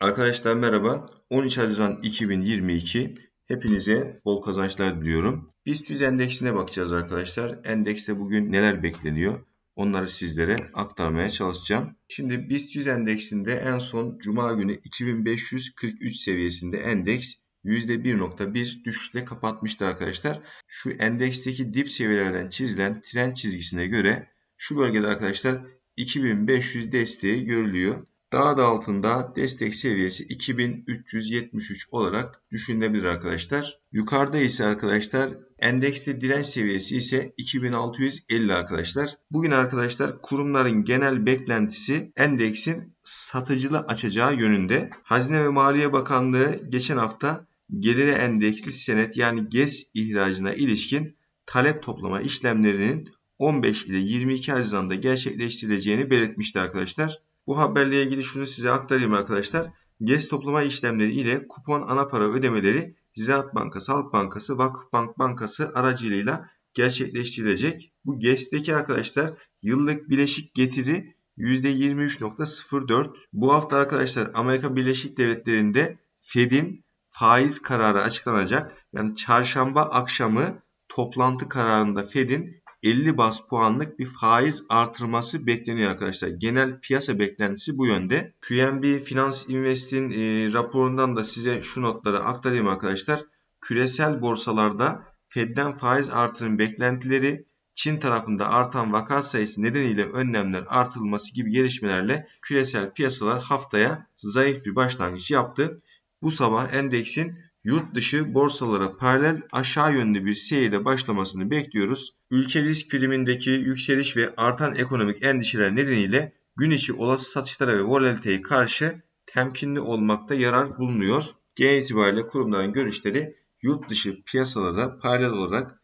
Arkadaşlar merhaba. 13 Haziran 2022. Hepinize bol kazançlar diliyorum. BIST 100 endeksine bakacağız arkadaşlar. Endekste bugün neler bekleniyor? Onları sizlere aktarmaya çalışacağım. Şimdi BIST 100 endeksinde en son Cuma günü 2543 seviyesinde endeks %1.1 düşüşle kapatmıştı arkadaşlar. Şu endeksteki dip seviyelerden çizilen trend çizgisine göre şu bölgede arkadaşlar 2500 desteği görülüyor. Daha da altında destek seviyesi 2373 olarak düşünülebilir arkadaşlar. Yukarıda ise arkadaşlar endekste direnç seviyesi ise 2650 arkadaşlar. Bugün arkadaşlar kurumların genel beklentisi endeksin satıcılı açacağı yönünde. Hazine ve Maliye Bakanlığı geçen hafta geliri endeksli senet yani GES ihracına ilişkin talep toplama işlemlerinin 15 ile 22 Haziran'da gerçekleştirileceğini belirtmişti arkadaşlar. Bu haberle ilgili şunu size aktarayım arkadaşlar. GES toplama işlemleri ile kupon ana para ödemeleri Ziraat Bankası, Halk Bankası, Vakıfbank Bankası aracılığıyla gerçekleştirilecek. Bu GES'teki arkadaşlar yıllık bileşik getiri %23.04. Bu hafta arkadaşlar Amerika Birleşik Devletleri'nde Fed'in faiz kararı açıklanacak. Yani çarşamba akşamı toplantı kararında Fed'in 50 bas puanlık bir faiz artırması bekleniyor arkadaşlar. Genel piyasa beklentisi bu yönde. QNB Finans Invest'in e, raporundan da size şu notları aktarayım arkadaşlar. Küresel borsalarda Fed'den faiz artırım beklentileri Çin tarafında artan vaka sayısı nedeniyle önlemler artırılması gibi gelişmelerle küresel piyasalar haftaya zayıf bir başlangıç yaptı. Bu sabah endeksin yurt dışı borsalara paralel aşağı yönlü bir seyirde başlamasını bekliyoruz. Ülke risk primindeki yükseliş ve artan ekonomik endişeler nedeniyle gün içi olası satışlara ve volatiliteye karşı temkinli olmakta yarar bulunuyor. Genel itibariyle kurumların görüşleri yurt dışı piyasalara paralel olarak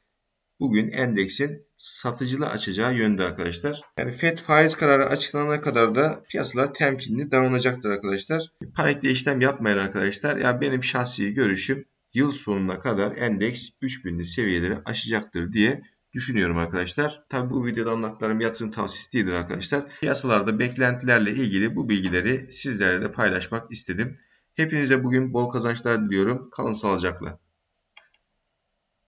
bugün endeksin satıcılı açacağı yönde arkadaşlar. Yani FED faiz kararı açıklanana kadar da piyasalar temkinli davranacaktır arkadaşlar. Panikle işlem yapmayın arkadaşlar. Ya benim şahsi görüşüm yıl sonuna kadar endeks 3000'li seviyeleri aşacaktır diye düşünüyorum arkadaşlar. Tabi bu videoda anlattıklarım yatırım tavsiyesi değildir arkadaşlar. Piyasalarda beklentilerle ilgili bu bilgileri sizlerle de paylaşmak istedim. Hepinize bugün bol kazançlar diliyorum. Kalın sağlıcakla.